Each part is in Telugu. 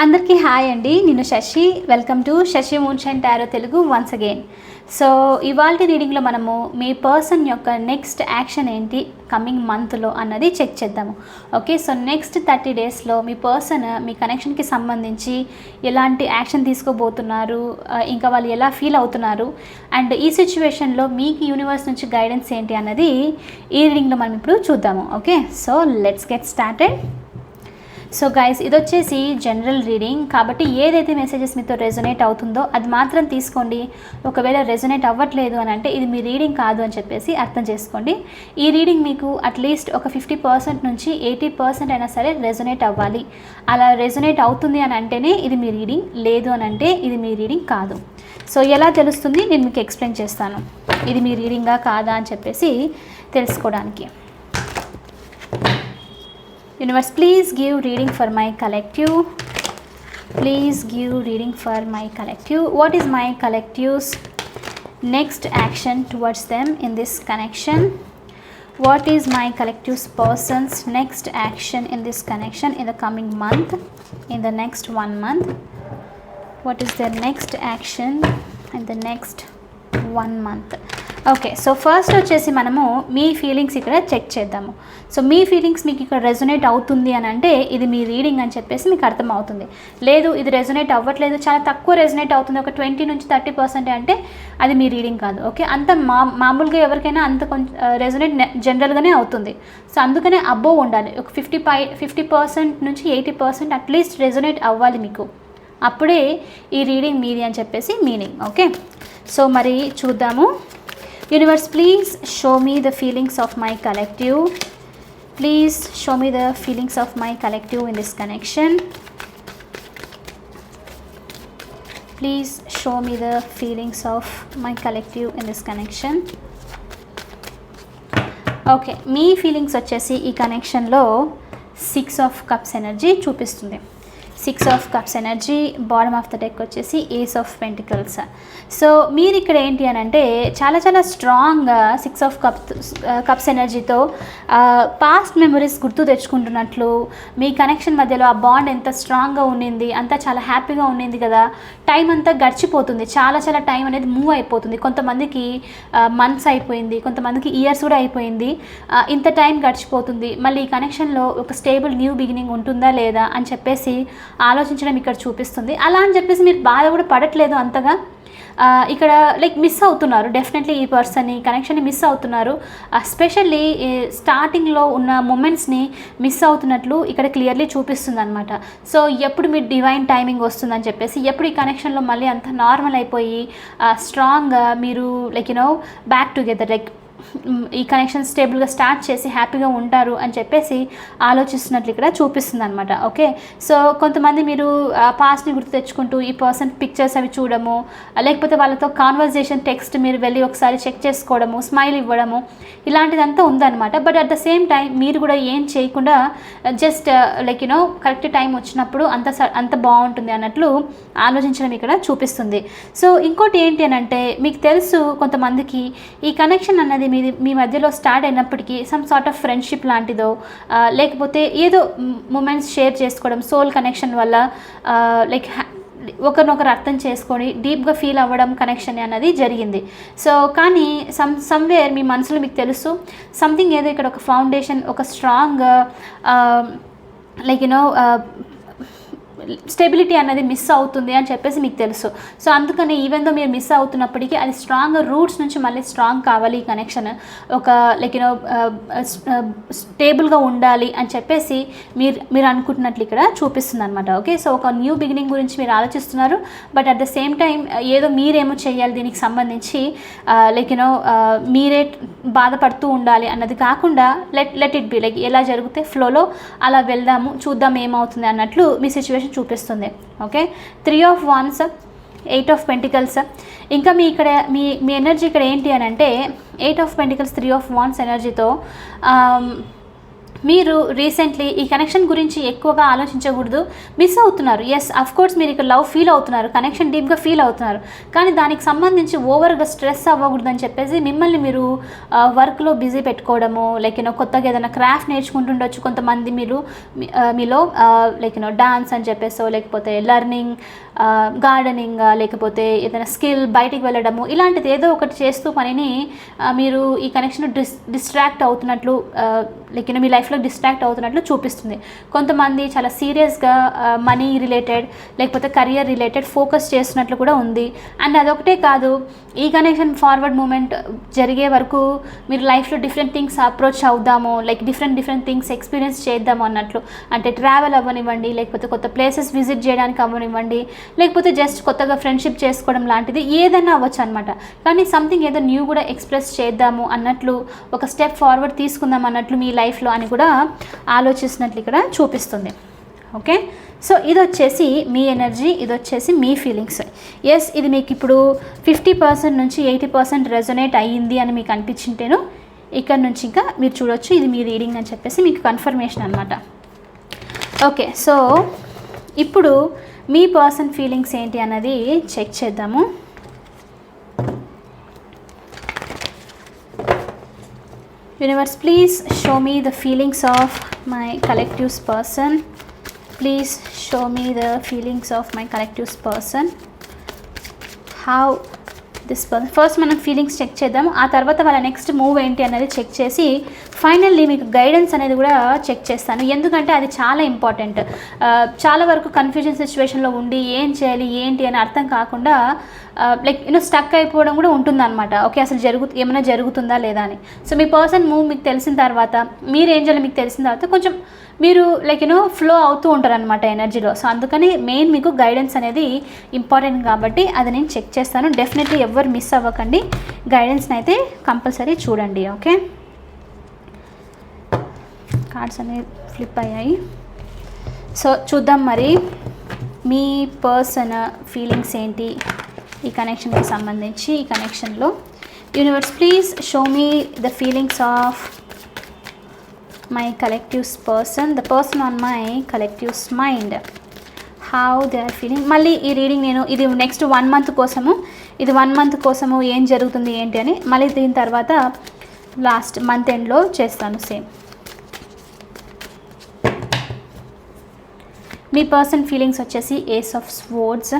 అందరికీ హాయ్ అండి. నేను Shashi. Welcome to Shashi moonshine tarot Telugu once again so ఇవాళ రీడింగ్లో మనము మీ పర్సన్ యొక్క నెక్స్ట్ యాక్షన్ ఏంటి కమింగ్ మంత్లో అన్నది చెక్ చేద్దాము. ఓకే సో నెక్స్ట్ థర్టీ డేస్లో మీ పర్సన్ మీ కనెక్షన్కి సంబంధించి ఎలాంటి యాక్షన్ తీసుకోబోతున్నారు ఇంకా వాళ్ళు ఎలా ఫీల్ అవుతున్నారు అండ్ ఈ సిచ్యువేషన్లో మీకు యూనివర్స్ నుంచి గైడెన్స్ ఏంటి అన్నది ఈ రీడింగ్లో మనం ఇప్పుడు చూద్దాము. Okay so let's get started so guys ఇది వచ్చేసి జనరల్ రీడింగ్ కాబట్టి ఏదైతే మెసేజెస్ మీతో రెజొనేట్ అవుతుందో అది మాత్రం తీసుకోండి. ఒకవేళ రెజొనేట్ అవ్వట్లేదు అని అంటే ఇది మీ రీడింగ్ కాదు అని చెప్పేసి అర్థం చేసుకోండి. ఈ రీడింగ్ మీకు అట్లీస్ట్ ఒక ఫిఫ్టీ పర్సెంట్ నుంచి ఎయిటీ పర్సెంట్ అయినా సరే రెజొనేట్ అవ్వాలి. అలా రెజొనేట్ అవుతుంది అని అంటేనే ఇది మీ రీడింగ్ లేదు అని అంటే ఇది మీ రీడింగ్ కాదు. సో ఎలా తెలుస్తుంది? నేను మీకు ఎక్స్ప్లెయిన్ చేస్తాను. ఇది మీ రీడింగా కాదా అని చెప్పేసి తెలుసుకోవడానికి. Universe, please give reading for my collective. Please give reading for my collective. What is my collective's next action towards them in this connection? What is my collective's person's next action in this connection in the coming month? In the next one month? What is their next action in the next one month okay so first వచ్చేసి మనము మీ ఫీలింగ్స్ ఇక్కడ చెక్ చేద్దాము. సో మీ ఫీలింగ్స్ మీకు ఇక్కడ రెజొనేట్ అవుతుంది అని అంటే ఇది మీ రీడింగ్ అని చెప్పేసి మీకు అర్థం అవుతుంది లేదు ఇది రెజొనేట్ అవ్వట్లేదు. చాలా తక్కువ రెజొనేట్ అవుతుంది. ఒక ట్వంటీ నుంచి థర్టీ పర్సెంట్ అంటే అది మీ రీడింగ్ కాదు. ఓకే అంత మా మామూలుగా ఎవరికైనా అంత కొంచెం రెజొనేట్ జనరల్గానే అవుతుంది. సో అందుకనే అబ్బో ఉండాలి. ఒక ఫిఫ్టీ పై ఫిఫ్టీ పర్సెంట్ నుంచి eighty percent at least resonate అవ్వాలి మీకు. అప్పుడే ఈ రీడింగ్ మీది అని చెప్పేసి మీనింగ్ ఓకే? సో మరి చూద్దాము. Universe please show me the feelings of my collective please show me the feelings of my collective in this connection please show me the feelings of my collective in this connection okay me feelings వచ్చేసి ఈ కనెక్షన్లో సిక్స్ ఆఫ్ కప్స్ ఎనర్జీ చూపిస్తుంది. Six of cups energy bottom of the deck వచ్చేసి ఏస్ ఆఫ్ పెంటికల్స్. సో మీరు ఇక్కడ ఏంటి అని అంటే చాలా చాలా strong six of cups cups ఎనర్జీతో పాస్ట్ మెమరీస్ గుర్తు తెచ్చుకుంటున్నట్లు మీ కనెక్షన్ మధ్యలో ఆ బాండ్ ఎంత స్ట్రాంగ్గా ఉండింది అంతా చాలా హ్యాపీగా ఉండింది కదా టైం అంతా గడిచిపోతుంది. చాలా చాలా టైం అనేది మూవ్ అయిపోతుంది. కొంతమందికి మంత్స్ అయిపోయింది కొంతమందికి ఇయర్స్ కూడా అయిపోయింది ఇంత టైం గడిచిపోతుంది. మళ్ళీ ఈ కనెక్షన్లో ఒక స్టేబుల్ న్యూ బిగినింగ్ ఉంటుందా లేదా అని చెప్పేసి ఆలోచించడం ఇక్కడ చూపిస్తుంది. అలా అని చెప్పేసి మీరు బాధ కూడా పడట్లేదు అంతగా. ఇక్కడ లైక్ మిస్ అవుతున్నారు. డెఫినెట్లీ ఈ పర్సన్ని కనెక్షన్ని మిస్ అవుతున్నారు. స్పెషల్లీ స్టార్టింగ్లో ఉన్న మూమెంట్స్ని మిస్ అవుతున్నట్లు ఇక్కడ క్లియర్లీ చూపిస్తుంది అనమాట సో ఎప్పుడు మీ డివైన్ టైమింగ్ వస్తుందని చెప్పేసి ఎప్పుడు ఈ కనెక్షన్లో మళ్ళీ అంత నార్మల్ అయిపోయి స్ట్రాంగ్గా మీరు like you know back together like ఈ కనెక్షన్ స్టేబుల్గా స్టార్ట్ చేసి హ్యాపీగా ఉంటారు అని చెప్పేసి ఆలోచిస్తున్నట్లు ఇక్కడ చూపిస్తుంది అనమాట ఓకే సో కొంతమంది మీరు పాస్ట్ని గుర్తు తెచ్చుకుంటూ ఈ పర్సన్ పిక్చర్స్ అవి చూడము లేకపోతే వాళ్ళతో కాన్వర్జేషన్ టెక్స్ట్ మీరు వెళ్ళి ఒకసారి చెక్ చేసుకోవడము స్మైల్ ఇవ్వడము ఇలాంటిదంతా ఉందన్నమాట. But at the same time మీరు కూడా ఏం చేయకుండా just like you know correct time వచ్చినప్పుడు అంత స- అంత బాగుంటుంది అన్నట్లు ఆలోచించడం ఇక్కడ చూపిస్తుంది. సో ఇంకోటి ఏంటి అని అంటే మీకు తెలుసు కొంతమందికి ఈ కనెక్షన్ అన్నది మీ మీ మధ్యలో స్టార్ట్ అయినప్పటికీ సమ్ సార్ట్ ఆఫ్ ఫ్రెండ్షిప్ లాంటిదో లేకపోతే ఏదో మూమెంట్స్ షేర్ చేసుకోవడం సోల్ కనెక్షన్ వల్ల లైక్ ఒకరినొకరు అర్థం చేసుకొని డీప్గా ఫీల్ అవ్వడం కనెక్షన్ అనేది జరిగింది. సో కానీ సమ్ సమ్వేర్ మీ మనసులో మీకు తెలుసు సంథింగ్ ఏదో ఇక్కడ ఒక ఫౌండేషన్ ఒక strong like you know stability అనేది మిస్ అవుతుంది అని చెప్పేసి మీకు తెలుసు. సో అందుకని ఈవెన్ దో మీరు మిస్ అవుతున్నప్పటికీ అది స్ట్రాంగ్ రూట్స్ నుంచి మళ్ళీ స్ట్రాంగ్ కావాలి ఈ కనెక్షన్ ఒక లైక్ యూనో స్టేబుల్గా ఉండాలి అని చెప్పేసి మీరు మీరు అనుకుంటున్నట్లు ఇక్కడ చూపిస్తుంది అనమాట ఓకే సో ఒక న్యూ బిగినింగ్ గురించి మీరు ఆలోచిస్తున్నారు but at the same time ఏదో మీరేమో చేయాలి దీనికి సంబంధించి uh, లైక్ యూనో uh, మీరే బాధపడుతూ ఉండాలి అన్నది కాకుండా let let it be like ఎలా జరిగితే ఫ్లోలో అలా వెళ్దాము చూద్దాం ఏమవుతుంది అన్నట్లు మీ సిచ్యువేషన్ చూపిస్తుంది. Okay three of wands eight of pentacles ఇంకా మీ ఇక్కడ మీ మీ ఎనర్జీ ఇక్కడ ఏంటి అని అంటే eight of pentacles three of wands ఎనర్జీతో మీరు రీసెంట్లీ ఈ కనెక్షన్ గురించి ఎక్కువగా ఆలోచించకూడదు. మిస్ అవుతున్నారు. ఎస్ అఫ్ కోర్స్ మీరు ఇక్కడ లవ్ ఫీల్ అవుతున్నారు. కనెక్షన్ డీప్గా ఫీల్ అవుతున్నారు. కానీ దానికి సంబంధించి ఓవర్గా స్ట్రెస్ అవ్వకూడదు అని చెప్పేసి మిమ్మల్ని మీరు వర్క్లో బిజీ పెట్టుకోవడము లైక్ యూనో కొత్తగా ఏదైనా క్రాఫ్ట్ నేర్చుకుంటుండొచ్చు కొంతమంది మీరు మీలో లైక్ యూనో డాన్స్ అని చెప్పేసో లేకపోతే లెర్నింగ్ గార్డెనింగ్ లేకపోతే ఏదైనా స్కిల్ బయటికి వెళ్ళడము ఇలాంటిది ఏదో ఒకటి చేస్తూ పనిని మీరు ఈ కనెక్షన్ డిస్ డిస్ట్రాక్ట్ అవుతున్నట్లు లైక్ యూనో మీ లైఫ్లో డిస్ట్రాక్ట్ అవుతున్నట్లు చూపిస్తుంది. కొంతమంది చాలా సీరియస్గా మనీ రిలేటెడ్ లేకపోతే కెరియర్ రిలేటెడ్ ఫోకస్ చేస్తున్నట్లు కూడా ఉంది. అండ్ అదొకటే కాదు ఈ కనెక్షన్ ఫార్వర్డ్ మూమెంట్ జరిగే వరకు మీరు లైఫ్లో డిఫరెంట్ థింగ్స్ అప్రోచ్ అవుదాము like different different things experience చేద్దాము అన్నట్లు. అంటే ట్రావెల్ అవ్వనివ్వండి లేకపోతే కొత్త ప్లేసెస్ విజిట్ చేయడానికి అవ్వనివ్వండి లేకపోతే జస్ట్ కొత్తగా ఫ్రెండ్షిప్ చేసుకోవడం లాంటిది ఏదైనా అవ్వచ్చు అనమాట కానీ సంథింగ్ ఏదో న్యూ కూడా ఎక్స్ప్రెస్ చేద్దాము అన్నట్లు ఒక స్టెప్ ఫార్వర్డ్ తీసుకుందాం అన్నట్లు మీ లైఫ్లో అని కూడా కూడా ఆలోచిస్తున్నట్లు ఇక్కడ చూపిస్తుంది. ఓకే? సో ఇది వచ్చేసి మీ ఎనర్జీ ఇది వచ్చేసి మీ ఫీలింగ్స్. ఎస్ ఇది మీకు ఇప్పుడు ఫిఫ్టీ పర్సెంట్ నుంచి ఎయిటీ పర్సెంట్ రెజొనేట్ అయ్యింది అని మీకు అనిపించింటేను ఇక్కడ నుంచి ఇంకా మీరు చూడొచ్చు. ఇది మీ రీడింగ్ అని చెప్పేసి మీకు కన్ఫర్మేషన్ అనమాట ఓకే సో ఇప్పుడు మీ పర్సన్ ఫీలింగ్స్ ఏంటి అన్నది చెక్ చేద్దాము. Universe please show me the feelings of my collectives person please show me the feelings of my collectives person how this person first మనం ఫీలింగ్స్ చెక్ చేద్దాం. ఆ తర్వాత వాళ్ళ నెక్స్ట్ మూవ్ ఏంటి అనేది చెక్ చేసి ఫైనల్లీ మీకు గైడెన్స్ అనేది కూడా చెక్ చేస్తాను. ఎందుకంటే అది చాలా ఇంపార్టెంట్ చాలా వరకు కన్ఫ్యూజన్ సిచ్యువేషన్లో ఉండి ఏం చేయాలి ఏంటి అని అర్థం కాకుండా లైక్ యూనో స్టక్ అయిపోవడం కూడా ఉంటుందన్నమాట. ఓకే అసలు జరుగు ఏమైనా జరుగుతుందా లేదా అని. సో మీ పర్సన్ మూవ్ మీకు తెలిసిన తర్వాత మీరు ఏం చేయాలి మీకు తెలిసిన తర్వాత కొంచెం మీరు లైక్ యూనో ఫ్లో అవుతూ ఉంటారు అనమాట ఎనర్జీలో సో అందుకని మెయిన్ మీకు గైడెన్స్ అనేది ఇంపార్టెంట్ కాబట్టి అది నేను చెక్ చేస్తాను. డెఫినెట్లీ ఎవరు మిస్ అవ్వకండి. గైడెన్స్ని అయితే కంపల్సరీ చూడండి ఓకే కార్డ్స్ అనేవి ఫ్లిప్ అయ్యాయి. సో చూద్దాం మరి మీ పర్సన్ ఫీలింగ్స్ ఏంటి? ఈ కనెక్షన్కి సంబంధించి ఈ కనెక్షన్లో universe please show me the feelings of my collectives person the person on my collectives mind how they are feeling మళ్ళీ ఈ రీడింగ్ నేను ఇది నెక్స్ట్ వన్ మంత్ కోసము ఇది వన్ మంత్ కోసము ఏం జరుగుతుంది ఏంటి అని మళ్ళీ దీని తర్వాత లాస్ట్ మంత్ ఎండ్లో చేస్తాను సేమ్ మీ పర్సన్ ఫీలింగ్స్ వచ్చేసి ace of swords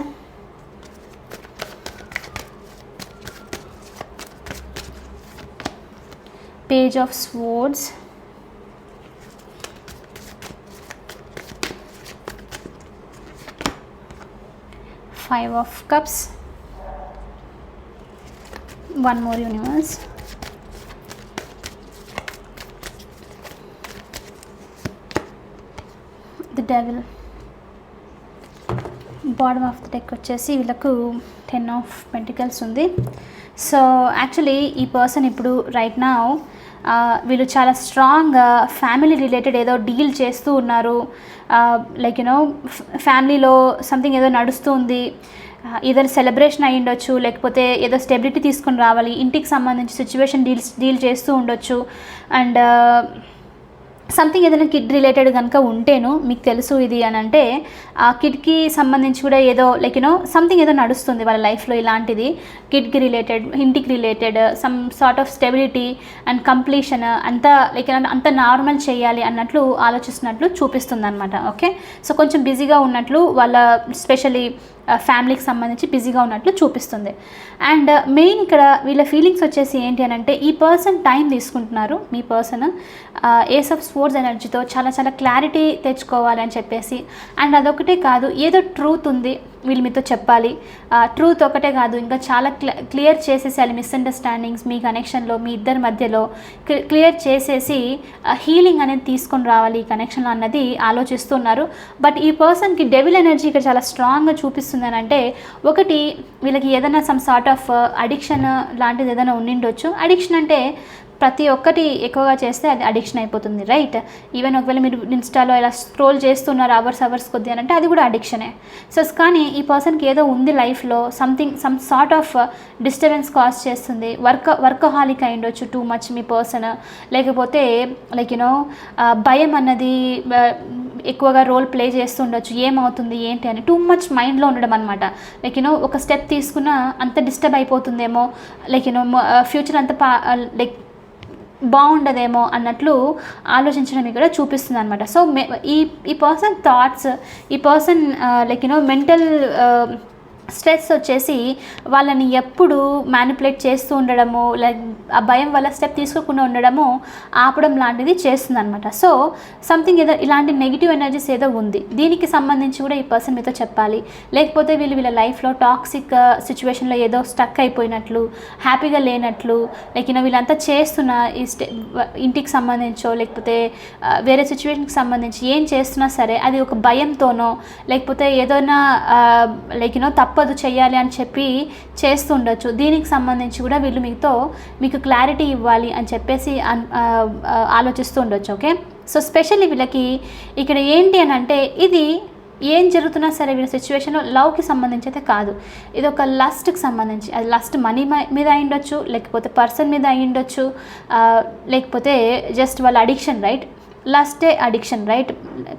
page of swords five of cups one more universe the devil bottom of the deck వచ్చేసి వీళ్ళకు టెన్ ఆఫ్ పెంటికల్స్ ఉంది. సో యాక్చువల్లీ ఈ పర్సన్ ఇప్పుడు రైట్ నా వీళ్ళు చాలా స్ట్రాంగ్గా ఫ్యామిలీ రిలేటెడ్ ఏదో డీల్ చేస్తూ ఉన్నారు. లైక్ యూనో ఫ్యామిలీలో సంథింగ్ ఏదో నడుస్తుంది. ఏదైనా సెలబ్రేషన్ అయి ఉండొచ్చు లేకపోతే ఏదో స్టెబిలిటీ తీసుకొని రావాలి ఇంటికి సంబంధించి సిచ్యువేషన్ డీల్స్ డీల్ చేస్తూ ఉండొచ్చు. అండ్ సంథింగ్ ఏదైనా కిడ్ రిలేటెడ్ కనుక ఉంటేను మీకు తెలుసు ఇది అని అంటే ఆ కిడ్కి సంబంధించి కూడా ఏదో లైక్ యూనో సంథింగ్ ఏదో నడుస్తుంది వాళ్ళ లైఫ్లో ఇలాంటిది. కిడ్కి రిలేటెడ్ ఇంటికి related some sort of stability and completion అంతా లైక్ అంత నార్మల్ చేయాలి అన్నట్లు ఆలోచిస్తున్నట్లు చూపిస్తుంది అనమాట ఓకే సో కొంచెం బిజీగా ఉన్నట్లు వాళ్ళ స్పెషలీ ఫ్యామిలీకి సంబంధించి బిజీగా ఉన్నట్లు చూపిస్తుంది. అండ్ uh, మెయిన్ ఇక్కడ వీళ్ళ ఫీలింగ్స్ వచ్చేసి ఏంటి అని అంటే ఈ పర్సన్ టైం తీసుకుంటున్నారు మీ పర్సన్ ఏస్ ఆఫ్ స్పోర్ట్స్ ఎనర్జీతో చాలా చాలా క్లారిటీ తెచ్చుకోవాలి అని చెప్పేసి. అండ్ అదొకటే కాదు ఏదో ట్రూత్ ఉంది వీళ్ళు మీతో చెప్పాలి. ట్రూత్ ఒకటే కాదు ఇంకా చాలా క్లియర్ చేసేసేయాలి మిస్అండర్స్టాండింగ్స్ మీ కనెక్షన్లో మీ ఇద్దరి మధ్యలో. క్లియర్ చేసేసి హీలింగ్ అనేది తీసుకొని రావాలి ఈ కనెక్షన్లో అన్నది ఆలోచిస్తున్నారు. బట్ ఈ పర్సన్కి డెవిల్ ఎనర్జీ ఇక్కడ చాలా స్ట్రాంగ్గా చూపిస్తుందని అంటే ఒకటి వీళ్ళకి ఏదైనా సమ్ సార్ట్ ఆఫ్ అడిక్షన్ లాంటిది ఏదైనా ఉండిండొచ్చు. అడిక్షన్ అంటే ప్రతి ఒక్కటి ఎక్కువగా చేస్తే అది అడిక్షన్ అయిపోతుంది రైట్ ఈవెన్ ఒకవేళ మీరు ఇన్స్టాలో ఇలా స్క్రోల్ చేస్తున్నారు అవర్స్ అవర్స్ కొద్ది అని అంటే అది కూడా అడిక్షనే సో కానీ ఈ పర్సన్కి ఏదో ఉంది లైఫ్లో something some sort of disturbance cause చేస్తుంది. వర్క్ వర్కహాలిక్ అయి ఉండొచ్చు టూ మచ్ మీ పర్సన్ లేకపోతే లైక్ యూనో భయం అన్నది ఎక్కువగా రోల్ ప్లే చేస్తుండొచ్చు. ఏమవుతుంది ఏంటి అని టూ మచ్ మైండ్లో ఉండడం అనమాట లైక్ యూనో ఒక స్టెప్ తీసుకున్న అంత డిస్టర్బ్ అయిపోతుందేమో. లైక్ యూనో ఫ్యూచర్ అంత పా లైక్ బాగుండదేమో అన్నట్లు ఆలోచించడం కూడా చూపిస్తుంది అనమాట సో మే ఈ ఈ పర్సన్ థాట్స్ ఈ person like you know mental stress వచ్చేసి వాళ్ళని ఎప్పుడు మ్యానిపులేట్ చేస్తూ ఉండడము లైక్ ఆ భయం వల్ల స్టెప్ తీసుకోకుండా ఉండడము ఆపడం లాంటిది చేస్తుంది అనమాట సో సంథింగ్ ఏదో ఇలాంటి నెగిటివ్ ఎనర్జీస్ ఏదో ఉంది. దీనికి సంబంధించి కూడా ఈ పర్సన్ మీతో చెప్పాలి. లేకపోతే వీళ్ళు వీళ్ళ లైఫ్లో టాక్సిక్ సిచ్యువేషన్లో ఏదో స్టక్ అయిపోయినట్లు హ్యాపీగా లేనట్లు లైక్ ఇన్ వీళ్ళంతా చేస్తున్న ఈ స్టే ఇంటికి సంబంధించో లేకపోతే uh, వేరే సిచ్యువేషన్కి సంబంధించి ఏం చేస్తున్నా సరే అది ఒక భయంతోనో లేకపోతే ఏదైనా uh, లైక్ యూనో తప్పదు చేయాలి అని చెప్పి చేస్తుండొచ్చు. దీనికి సంబంధించి కూడా వీళ్ళు మీతో మీకు క్లారిటీ ఇవ్వాలి అని చెప్పేసి అన్- ఆలోచిస్తూ ఉండొచ్చు ఓకే సో స్పెషల్లీ వీళ్ళకి ఇక్కడ ఏంటి అని అంటే ఇది ఏం జరుగుతున్నా సరే వీళ్ళ సిచ్యువేషన్లో లవ్కి సంబంధించి అయితే కాదు. ఇది ఒక లస్ట్కి సంబంధించి అది లస్ట్ మనీ మీద అయ్యుండొచ్చు లేకపోతే పర్సన్ మీద అయ్యుండొచ్చు లేకపోతే జస్ట్ వాళ్ళ అడిక్షన్ రైట్ లస్టే అడిక్షన్ రైట్?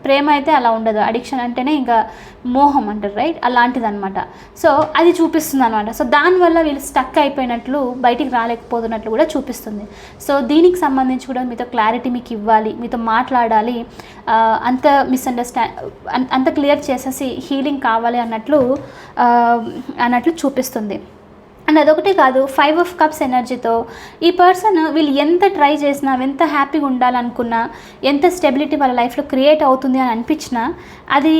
ప్రేమ అయితే అలా ఉండదు. అడిక్షన్ అంటేనే ఇంకా మోహం అంటారు రైట్? అలాంటిదనమాట సో అది చూపిస్తుంది అనమాట సో దానివల్ల వీళ్ళు స్టక్ అయిపోయినట్లు బయటికి రాలేకపోతున్నట్లు కూడా చూపిస్తుంది. సో దీనికి సంబంధించి కూడా మీతో క్లారిటీ మీకు ఇవ్వాలి మీతో మాట్లాడాలి అంత మిస్అండర్స్టాండ్ అంత క్లియర్ చేసేసి హీలింగ్ కావాలి అన్నట్లు అన్నట్లు చూపిస్తుంది. అండ్ అదొకటే కాదు ఫైవ్ ఆఫ్ కప్స్ ఎనర్జీతో ఈ పర్సన్ వీళ్ళు ఎంత ట్రై చేసినా ఎంత హ్యాపీగా ఉండాలనుకున్నా ఎంత స్టెబిలిటీ వాళ్ళ లైఫ్లో క్రియేట్ అవుతుంది అని అనిపించినా అది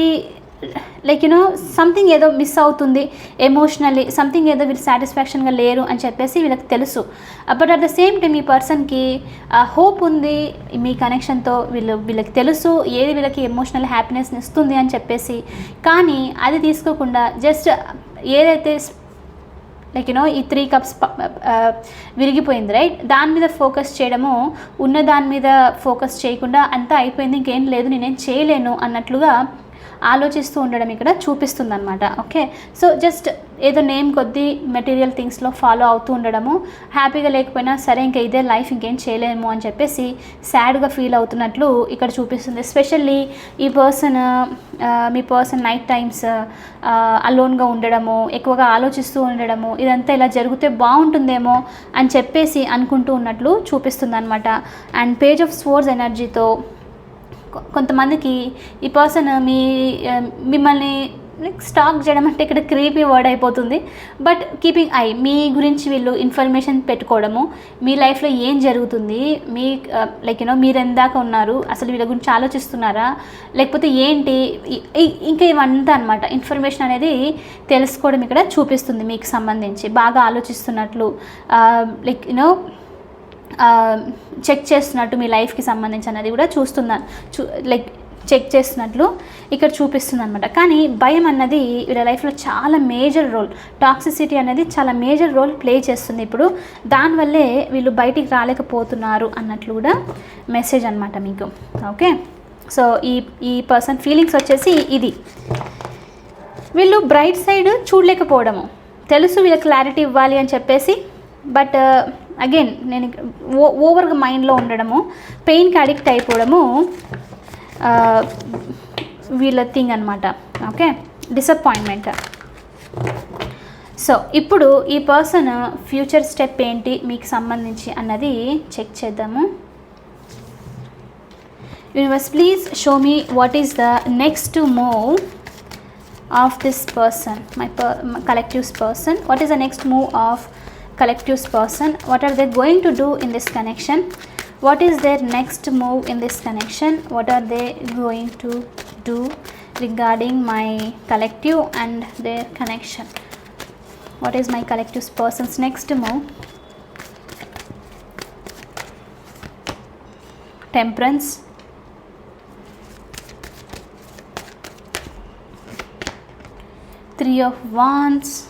లైక్ యూనో సంథింగ్ ఏదో మిస్ అవుతుంది ఎమోషనల్లీ సంథింగ్ ఏదో వీళ్ళు సాటిస్ఫాక్షన్గా లేరు అని చెప్పేసి వీళ్ళకి తెలుసు. But at the same time ఈ పర్సన్కి హోప్ ఉంది మీ కనెక్షన్తో వీళ్ళు వీళ్ళకి తెలుసు ఏది వీళ్ళకి ఎమోషనల్ హ్యాపీనెస్ని ఇస్తుంది అని చెప్పేసి. కానీ అది తీసుకోకుండా జస్ట్ ఏదైతే లైక్ యూనో ఈ త్రీ కప్స్ uh, uh, విరిగిపోయింది రైట్ దాని మీద ఫోకస్ చేయడము ఉన్న దాని మీద ఫోకస్ చేయకుండా అంతా అయిపోయింది ఇంకేం లేదు నేనేం చేయలేను అన్నట్లుగా ఆలోచిస్తూ ఉండడం ఇక్కడ చూపిస్తుంది అనమాట ఓకే సో జస్ట్ ఏదో నేమ్ కొద్దీ మెటీరియల్ థింగ్స్లో ఫాలో అవుతూ ఉండడము హ్యాపీగా లేకపోయినా సరే ఇంకా ఇదే లైఫ్ ఇంకేం చేయలేము అని చెప్పేసి సాడ్గా ఫీల్ అవుతున్నట్లు ఇక్కడ చూపిస్తుంది. ఎస్పెషల్లీ ఈ పర్సన్ మీ పర్సన్ నైట్ టైమ్స్ అలోన్గా ఉండడము ఎక్కువగా ఆలోచిస్తూ ఉండడము ఇదంతా ఇలా జరిగితే బాగుంటుందేమో అని చెప్పేసి అనుకుంటూ ఉన్నట్లు చూపిస్తుంది అనమాట అండ్ పేజ్ ఆఫ్ స్వోర్స్ ఎనర్జీతో కొంతమందికి ఈ పర్సన్ మీ మిమ్మల్ని లైక్ స్టాక్ చేయడం అంటే ఇక్కడ క్రీపీ వర్డ్ అయిపోతుంది. బట్ కీపింగ్ ఐ మీ గురించి వీళ్ళు ఇన్ఫర్మేషన్ పెట్టుకోవడము మీ లైఫ్లో ఏం జరుగుతుంది మీ లైక్ యూనో మీరు ఎందాక ఉన్నారు అసలు వీళ్ళ గురించి ఆలోచిస్తున్నారా లేకపోతే ఏంటి ఇంకా ఇవంతా అనమాట ఇన్ఫర్మేషన్ అనేది తెలుసుకోవడం ఇక్కడ చూపిస్తుంది మీకు సంబంధించి. బాగా ఆలోచిస్తున్నట్లు లైక్ యూనో చెక్ చేస్తున్నట్టు మీ లైఫ్కి సంబంధించి అనేది కూడా చూస్తున్నాను చూ లైక్ చెక్ చేస్తున్నట్లు ఇక్కడ చూపిస్తుంది అనమాట కానీ భయం అన్నది వీళ్ళ లైఫ్లో చాలా మేజర్ రోల్ టాక్సిసిటీ అనేది చాలా మేజర్ రోల్ ప్లే చేస్తుంది ఇప్పుడు. దానివల్లే వీళ్ళు బయటికి రాలేకపోతున్నారు అన్నట్లు కూడా మెసేజ్ అనమాట మీకు. ఓకే? సో ఈ ఈ పర్సన్ ఫీలింగ్స్ వచ్చేసి ఇది. వీళ్ళు బ్రైట్ సైడ్ చూడలేకపోవడము. తెలుసు వీళ్ళ క్లారిటీ ఇవ్వాలి అని చెప్పేసి బట్ అగైన్ నేను ఓ ఓవర్గా మైండ్లో ఉండడము పెయిన్కి అడిక్ట్ అయిపోవడము వీళ్ళ థింగ్ అనమాట ఓకే? డిసప్పాయింట్మెంట్ సో ఇప్పుడు ఈ పర్సన్ ఫ్యూచర్ స్టెప్ ఏంటి మీకు సంబంధించి అన్నది చెక్ చేద్దాము. Universe please show me what is the next move of this person my per collectives person what is the next move of collective's person. What are they going to do in this connection? What is their next move in this connection? What are they going to do regarding my collective and their connection? What is my collective's person's next move? Temperance. Three of wands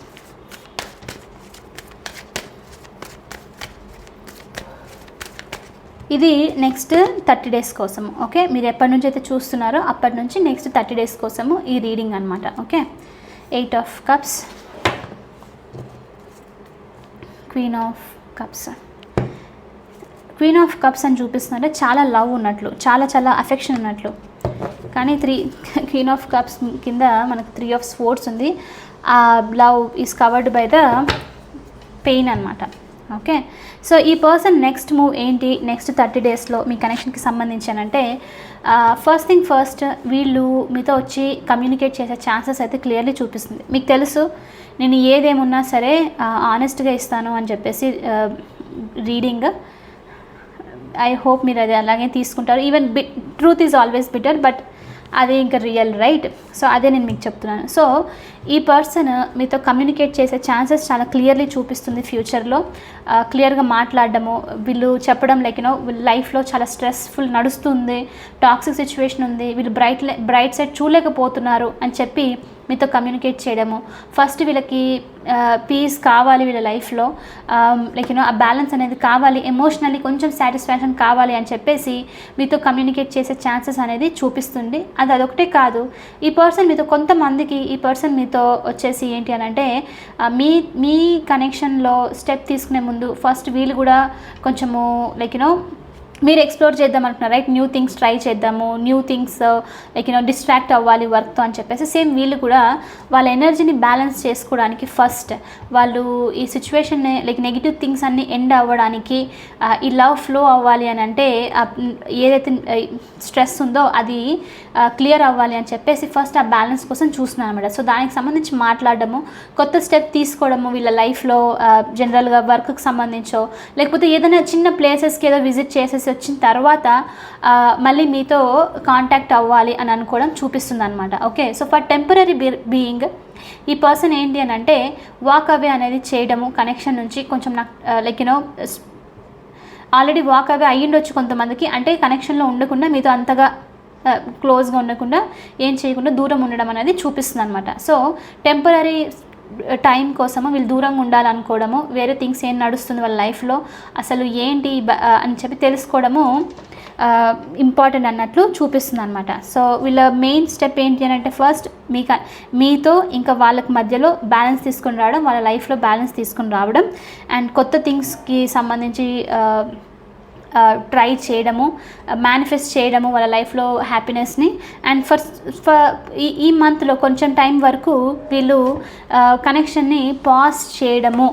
ఇది నెక్స్ట్ థర్టీ డేస్ కోసం ఓకే మీరు ఎప్పటి నుంచి అయితే చూస్తున్నారో అప్పటి నుంచి నెక్స్ట్ థర్టీ డేస్ కోసము ఈ రీడింగ్ అనమాట okay eight of cups queen of cups queen of cups అని చూపిస్తుందంటే చాలా లవ్ ఉన్నట్లు చాలా చాలా అఫెక్షన్ ఉన్నట్లు. కానీ త్రీ క్వీన్ ఆఫ్ కప్స్ కింద మనకు త్రీ ఆఫ్ స్పోర్ట్స్ ఉంది. ఆ love is covered by the pain అనమాట ఓకే సో ఈ పర్సన్ నెక్స్ట్ మూవ్ ఏంటి? నెక్స్ట్ థర్టీ డేస్లో మీ కనెక్షన్కి సంబంధించానంటే ఫస్ట్ థింగ్ ఫస్ట్ వీళ్ళు మీతో వచ్చి కమ్యూనికేట్ చేసే ఛాన్సెస్ అయితే క్లియర్లీ చూపిస్తుంది. మీకు తెలుసు నేను ఏదేమున్నా సరే ఆనెస్ట్గా ఇస్తాను అని చెప్పేసి రీడింగ్ ఐ హోప్ మీరు అది అలాగే తీసుకుంటారు. Even be truth is always bitter but అది ఇంకా రియల్ రైట్ సో అదే నేను మీకు చెప్తున్నాను. సో ఈ పర్సన్ మీతో కమ్యూనికేట్ చేసే ఛాన్సెస్ చాలా క్లియర్లీ చూపిస్తుంది ఫ్యూచర్లో క్లియర్గా మాట్లాడడము వీళ్ళు చెప్పడం లైక్ యూనో లైఫ్లో చాలా స్ట్రెస్ఫుల్ నడుస్తుంది టాక్సిక్ సిచ్యువేషన్ ఉంది వీళ్ళు బ్రైట్ బ్రైట్ సైడ్ చూడలేకపోతున్నారు అని చెప్పి మీతో కమ్యూనికేట్ చేయడము. ఫస్ట్ వీళ్ళకి పీస్ కావాలి వీళ్ళ లైఫ్లో లైక్ యూనో ఆ బ్యాలెన్స్ అనేది కావాలి. ఎమోషనల్లీ కొంచెం సాటిస్ఫాక్షన్ కావాలి అని చెప్పేసి మీతో కమ్యూనికేట్ చేసే ఛాన్సెస్ అనేది చూపిస్తుంది. అది అదొకటే కాదు. ఈ పర్సన్ మీతో కొంతమందికి ఈ పర్సన్ మీతో వచ్చేసి ఏంటి అని అంటే మీ మీ కనెక్షన్లో స్టెప్ తీసుకునే ముందు ఫస్ట్ వీళ్ళు కూడా కొంచెము లైక్ యూనో మీరు ఎక్స్ప్లోర్ చేద్దాం అనుకున్నారు రైట్ న్యూ థింగ్స్ ట్రై చేద్దాము new things like you know distract అవ్వాలి వర్క్తో అని చెప్పేసి. సేమ్ వీళ్ళు కూడా వాళ్ళ ఎనర్జీని బ్యాలెన్స్ చేసుకోవడానికి ఫస్ట్ వాళ్ళు ఈ సిచ్యువేషన్ లైక్ నెగిటివ్ థింగ్స్ అన్ని ఎండ్ అవ్వడానికి uh, ఈ లవ్ ఫ్లో అవ్వాలి అని అంటే ఏదైతే uh, స్ట్రెస్ ఉందో అది uh, క్లియర్ అవ్వాలి అని చెప్పేసి ఫస్ట్ ఆ బ్యాలెన్స్ కోసం చూస్తున్నాను అనమాట సో దానికి సంబంధించి మాట్లాడడము కొత్త స్టెప్ తీసుకోవడము వీళ్ళ లైఫ్లో జనరల్గా వర్క్కి సంబంధించో లేకపోతే ఏదైనా చిన్న ప్లేసెస్కి ఏదో విజిట్ చేసేసి వచ్చిన తర్వాత మళ్ళీ మీతో కాంటాక్ట్ అవ్వాలి అని అనుకోవడం చూపిస్తుంది అనమాట okay so for temporary being ఈ పర్సన్ ఏంటి అని అంటే వాక్ అవే అనేది చేయడము కనెక్షన్ నుంచి కొంచెం నాకు like you know already walk away అయ్యిండొచ్చు కొంతమందికి. అంటే కనెక్షన్లో ఉండకుండా మీతో అంతగా క్లోజ్గా ఉండకుండా ఏం చేయకుండా దూరం ఉండడం అనేది చూపిస్తుంది అనమాట సో టెంపరీ టైం కోసము వీళ్ళు దూరంగా ఉండాలనుకోవడము వేరే థింగ్స్ ఏం నడుస్తుంది వాళ్ళ లైఫ్లో అసలు ఏంటి బ- అని చెప్పి తెలుసుకోవడము ఇంపార్టెంట్ అన్నట్లు చూపిస్తుంది అనమాట సో వీళ్ళ మెయిన్ స్టెప్ ఏంటి అని అంటే ఫస్ట్ మీకు మీతో ఇంకా వాళ్ళకి మధ్యలో బ్యాలెన్స్ తీసుకొని రావడం వాళ్ళ లైఫ్లో బ్యాలెన్స్ తీసుకొని రావడం అండ్ కొత్త థింగ్స్కి సంబంధించి ట్రై చేయడము మేనిఫెస్ట్ చేయడము వాళ్ళ లైఫ్లో హ్యాపీనెస్ని అండ్ ఫర్ ఫర్ ఈ ఈ మంత్లో కొంచెం టైం వరకు వీళ్ళు కనెక్షన్ని పాస్ చేయడము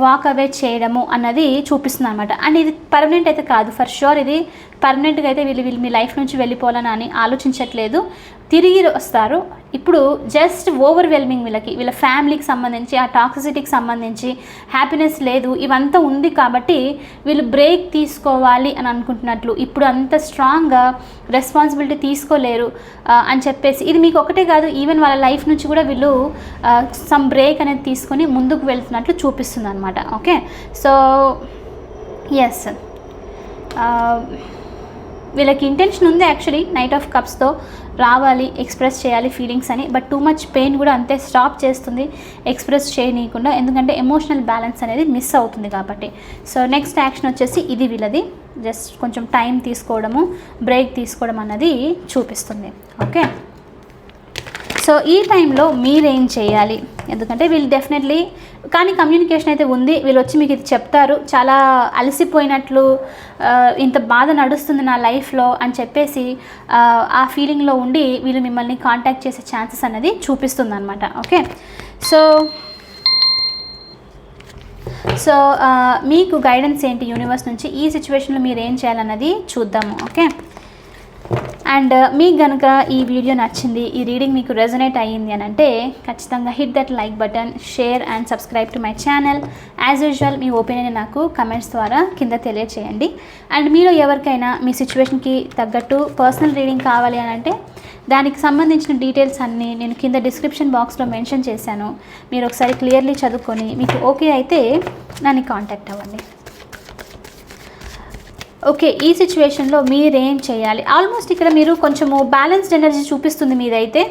వాక్ అవే చేయడము అన్నది చూపిస్తుంది అనమాట అండ్ ఇది పర్మనెంట్ అయితే కాదు ఫర్ షూర్ ఇది పర్మనెంట్గా అయితే వీళ్ళు వీళ్ళు మీ లైఫ్ నుంచి వెళ్ళిపోవాలని అని ఆలోచించట్లేదు. తిరిగి వస్తారు. ఇప్పుడు జస్ట్ ఓవర్వెల్మింగ్ వీళ్ళకి వీళ్ళ ఫ్యామిలీకి సంబంధించి ఆ టాక్సిసిటీకి సంబంధించి హ్యాపీనెస్ లేదు ఇవంతా ఉంది కాబట్టి వీళ్ళు బ్రేక్ తీసుకోవాలి అని అనుకుంటున్నట్లు. ఇప్పుడు అంత స్ట్రాంగ్గా రెస్పాన్సిబిలిటీ తీసుకోలేరు అని చెప్పేసి. ఇది మీకు ఒకటే కాదు ఈవెన్ వాళ్ళ లైఫ్ నుంచి కూడా వీళ్ళు సమ్ బ్రేక్ అనేది తీసుకొని ముందుకు వెళ్తున్నట్లు చూపిస్తుంది అనమాట ఓకే సో ఎస్ uh, వీళ్ళకి ఇంటెన్షన్ ఉంది యాక్చువల్లీ నైట్ ఆఫ్ కప్స్తో రావాలి ఎక్స్ప్రెస్ చేయాలి ఫీలింగ్స్ అని బట్ టూ మచ్ పెయిన్ కూడా అంతే స్టాప్ చేస్తుంది ఎక్స్ప్రెస్ చేయనీయకుండా ఎందుకంటే ఎమోషనల్ బ్యాలెన్స్ అనేది మిస్ అవుతుంది కాబట్టి. సో నెక్స్ట్ యాక్షన్ వచ్చేసి ఇది వీళ్ళది. జస్ట్ కొంచెం టైం తీసుకోవడము బ్రేక్ తీసుకోవడం అన్నది చూపిస్తుంది. ఓకే సో ఈ టైంలో మీరేం చేయాలి? ఎందుకంటే వీళ్ళు డెఫినెట్లీ కానీ కమ్యూనికేషన్ అయితే ఉంది. వీళ్ళు వచ్చి మీకు ఇది చెప్తారు. చాలా అలసిపోయినట్లు ఇంత బాధ నడుస్తుంది నా లైఫ్లో అని చెప్పేసి ఆ, ఫీలింగ్లో ఉండి వీళ్ళు మిమ్మల్ని కాంటాక్ట్ చేసే ఛాన్సెస్ అనేది చూపిస్తుంది అనమాట ఓకే? సో సో మీకు గైడెన్స్ ఏంటి యూనివర్స్ నుంచి? ఈ సిచ్యువేషన్లో మీరు ఏం చేయాలన్నది చూద్దాము. ఓకే? అండ్ మీకు కనుక ఈ వీడియో నచ్చింది ఈ రీడింగ్ మీకు రెజనేట్ అయ్యింది అని అంటే ఖచ్చితంగా hit that like button share and subscribe to my channel as usual me opinion నాకు కమెంట్స్ ద్వారా కింద తెలియచేయండి. అండ్ మీలో ఎవరికైనా మీ సిచ్యువేషన్కి తగ్గట్టు పర్సనల్ రీడింగ్ కావాలి అని అంటే దానికి సంబంధించిన డీటెయిల్స్ అన్నీ నేను కింద డిస్క్రిప్షన్ బాక్స్లో మెన్షన్ చేశాను. మీరు ఒకసారి క్లియర్లీ చదువుకొని మీకు ఓకే అయితే నన్ను కాంటాక్ట్ అవ్వండి. ఓకే ఈ సిచ్యువేషన్లో మీరేం చేయాలి? ఆల్మోస్ట్ ఇక్కడ మీరు కొంచెము బ్యాలెన్స్డ్ ఎనర్జీ చూపిస్తుంది మీదైతే.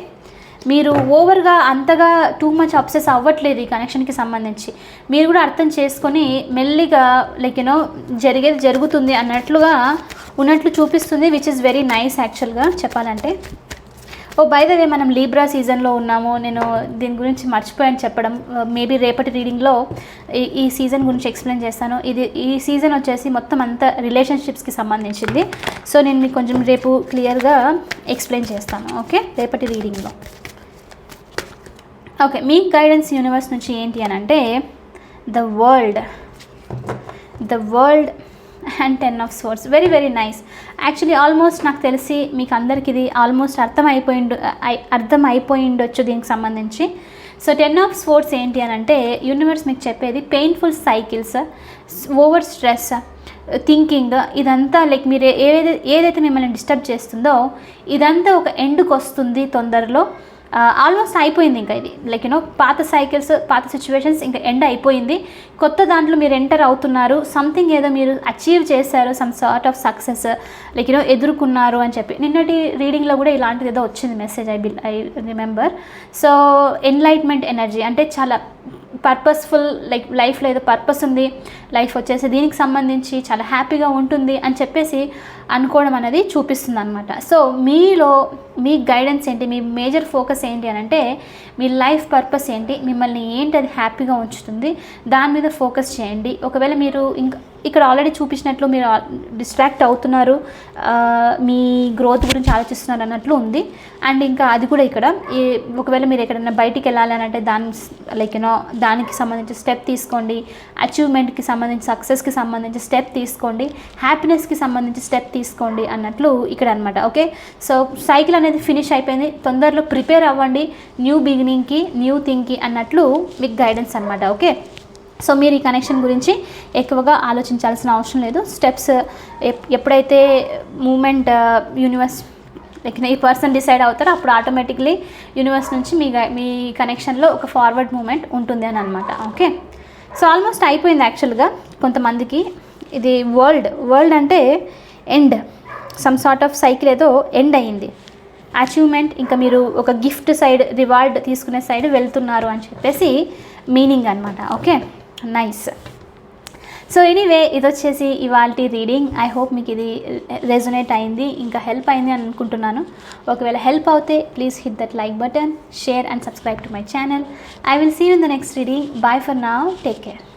మీరు ఓవర్గా అంతగా టూ మచ్ అప్సెస్ అవ్వట్లేదు ఈ కనెక్షన్కి సంబంధించి. మీరు కూడా అర్థం చేసుకొని మెల్లిగా లైక్ యూనో జరిగేది జరుగుతుంది అన్నట్లుగా ఉన్నట్లు చూపిస్తుంది విచ్ ఇస్ వెరీ నైస్ యాక్చువల్గా చెప్పాలంటే. Oh, ఓ బై మనం లీబ్రా సీజన్లో ఉన్నాము. నేను దీని గురించి మర్చిపోయాను చెప్పడం. Uh, మేబీ రేపటి రీడింగ్లో ఈ ఈ సీజన్ గురించి ఎక్స్ప్లెయిన్ చేస్తాను. ఇది ఈ సీజన్ వచ్చేసి మొత్తం అంతా రిలేషన్షిప్స్కి సంబంధించింది. సో నేను మీకు కొంచెం రేపు క్లియర్గా ఎక్స్ప్లెయిన్ చేస్తాను. ఓకే రేపటి రీడింగ్లో ఓకే మీ గైడెన్స్ యూనివర్స్ నుంచి ఏంటి అని అంటే the world the world and ten of swords very very nice actually almost నాకు తెలిసి మీకు అందరికి ఇది ఆల్మోస్ట్ అర్థం అయిపోయిండు అర్థం అయిపోయిండొచ్చు దీనికి సంబంధించి. సో టెన్ ఆఫ్ స్పోర్ట్స్ ఏంటి అని అంటే యూనివర్స్ మీకు చెప్పేది painful cycles over stress thinking ఇదంతా లైక్ మీరు ఏదైతే ఏదైతే మిమ్మల్ని డిస్టర్బ్ చేస్తుందో ఇదంతా ఒక ఎండ్కి వస్తుంది తొందరలో. ఆల్మోస్ట్ అయిపోయింది ఇంకా ఇది. లైక్ యూనో పాత సైకిల్స్ పాత సిచ్యువేషన్స్ ఇంకా ఎండ్ అయిపోయింది. కొత్త దాంట్లో మీరు ఎంటర్ అవుతున్నారు. సంథింగ్ ఏదో మీరు అచీవ్ చేశారు. Some sort of success like you know ఎదుర్కొన్నారు అని చెప్పి. నిన్నటి రీడింగ్లో కూడా ఇలాంటిది ఏదో వచ్చింది message I will I remember so enlightenment energy అంటే చాలా పర్పస్ఫుల్ లైక్ లైఫ్లో ఏదో పర్పస్ ఉంది. లైఫ్ వచ్చేసి దీనికి సంబంధించి చాలా హ్యాపీగా ఉంటుంది అని చెప్పేసి అనుకోవడం అనేది చూపిస్తుంది అనమాట సో మీలో మీ గైడెన్స్ ఏంటి? మీ మేజర్ ఫోకస్ ఏంటి అని అంటే మీ లైఫ్ పర్పస్ ఏంటి? మిమ్మల్ని ఏంటి అది హ్యాపీగా ఉంచుతుంది? దాని మీద ఫోకస్ చేయండి. ఒకవేళ మీరు ఇంకా ఇక్కడ ఆల్రెడీ చూపించినట్లు మీరు డిస్ట్రాక్ట్ అవుతున్నారు మీ గ్రోత్ గురించి ఆలోచిస్తున్నారు అన్నట్లు ఉంది. అండ్ ఇంకా అది కూడా ఇక్కడ ఒకవేళ మీరు ఎక్కడైనా బయటికి వెళ్ళాలి అని అంటే దాని లైక్ యూనో దానికి సంబంధించి స్టెప్ తీసుకోండి. అచీవ్మెంట్కి సంబంధించి సక్సెస్కి సంబంధించి స్టెప్ తీసుకోండి. హ్యాపీనెస్కి సంబంధించి స్టెప్ తీసుకోండి అన్నట్లు ఇక్కడ అనమాట ఓకే సో సైకిల్ అనేది ఫినిష్ అయిపోయింది. తొందరలో ప్రిపేర్ అవ్వండి. న్యూ బిగినింగ్కి న్యూ థింగ్కి అన్నట్లు మీకు గైడెన్స్ అనమాట ఓకే సో మీరు ఈ కనెక్షన్ గురించి ఎక్కువగా ఆలోచించాల్సిన అవసరం లేదు. స్టెప్స్ ఎప్పుడైతే మూమెంట్ యూనివర్స్ లైక్ ఈ పర్సన్ డిసైడ్ అవుతారో అప్పుడు ఆటోమేటిక్లీ యూనివర్స్ నుంచి మీ మీ కనెక్షన్లో ఒక ఫార్వర్డ్ మూమెంట్ ఉంటుంది అని అనమాట ఓకే సో ఆల్మోస్ట్ అయిపోయింది యాక్చువల్గా కొంతమందికి. ఇది వరల్డ్ వరల్డ్ అంటే end some sort of cycle ఏదో ఎండ్ అయ్యింది అచీవ్మెంట్ ఇంకా మీరు ఒక గిఫ్ట్ సైడ్ రివార్డ్ తీసుకునే సైడ్ వెళ్తున్నారు అని చెప్పేసి మీనింగ్ అనమాట ఓకే నైస్ సో ఎనీవే ఇది వచ్చేసి ఇవాళ రీడింగ్ ఐ హోప్ మీకు ఇది రెజొనేట్ అయింది ఇంకా హెల్ప్ అయింది అని అనుకుంటున్నాను. ఒకవేళ హెల్ప్ అవుతే please hit that like button share and subscribe to my channel I will see in the next reading bye for now take care